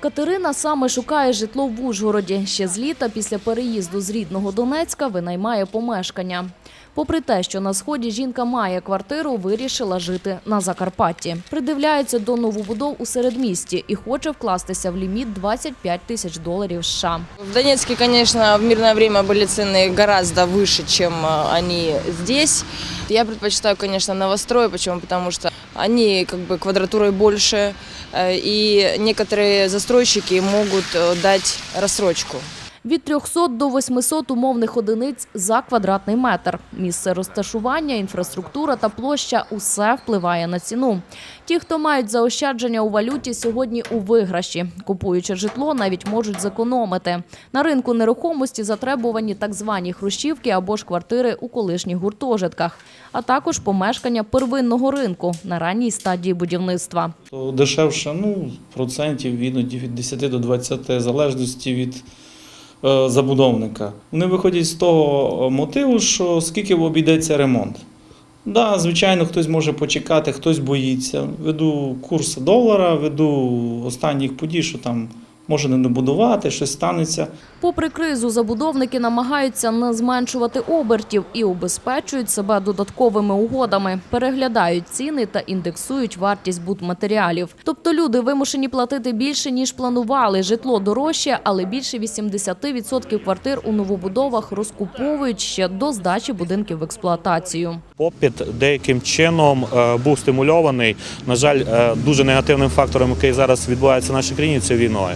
Катерина саме шукає житло в Ужгороді. Ще з літа після переїзду з рідного Донецька винаймає помешкання. Попри те, що на сході жінка має квартиру, вирішила жити на Закарпатті. Придивляється до новобудов у середмісті і хоче вкластися в ліміт 25 тисяч доларів США. В Донецке, конечно, в мирное время были цены гораздо выше, чем э, они здесь. Я предпочитаю, конечно, новострой. Почему? Потому что они как бы квадратурой больше, э, и некоторые застройщики могут э, дать рассрочку. Від 300 до 800 умовних одиниць за квадратний метр. Місце розташування, інфраструктура та площа – усе впливає на ціну. Ті, хто мають заощадження у валюті, сьогодні у виграші. Купуючи житло, навіть можуть зекономити. На ринку нерухомості затребувані так звані хрущівки або ж квартири у колишніх гуртожитках, а також помешкання первинного ринку на ранній стадії будівництва. Дешевше, ну, процентів іноді від 10 до 20, залежності від забудовника. Вони виходять з того мотиву, що скільки обійдеться ремонт. Да, звичайно, хтось може почекати, хтось боїться. Веду курс долара, веду останніх подій, що там може не добудувати, щось станеться. Попри кризу, забудовники намагаються не зменшувати обертів і убезпечують себе додатковими угодами, переглядають ціни та індексують вартість будматеріалів. Тобто люди вимушені платити більше ніж планували. Житло дорожче, але більше 80% квартир у новобудовах розкуповують ще до здачі будинків в експлуатацію. Попит деяким чином е, був стимульований. На жаль, е, дуже негативним фактором, який зараз відбувається в нашій країні, це війною.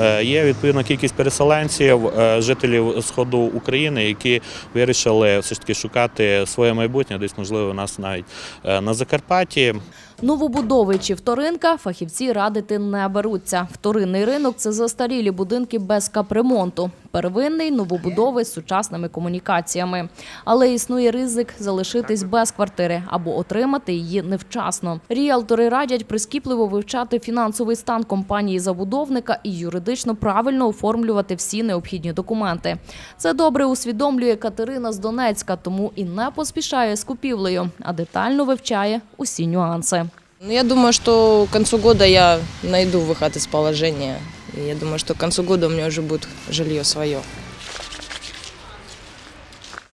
Е, Є відповідна кількість переселенців, е, жителів сходу України, які вирішили все ж таки шукати своє майбутнє, десь можливо у нас навіть е, на Закарпатті. Новобудови чи вторинка фахівці радити не беруться. Вторинний ринок – це застарілі будинки без капремонту. Первинний – новобудови з сучасними комунікаціями. Але існує ризик залишитись без квартири або отримати її невчасно. Ріелтори радять прискіпливо вивчати фінансовий стан компанії-забудовника і юридично правильно оформлювати всі необхідні документи. Це добре усвідомлює Катерина з Донецька, тому і не поспішає з купівлею, а детально вивчає усі нюанси. Ну, я думаю, что к концу года я найду выход из положения. Я думаю, что к концу года у меня уже будет жилье свое.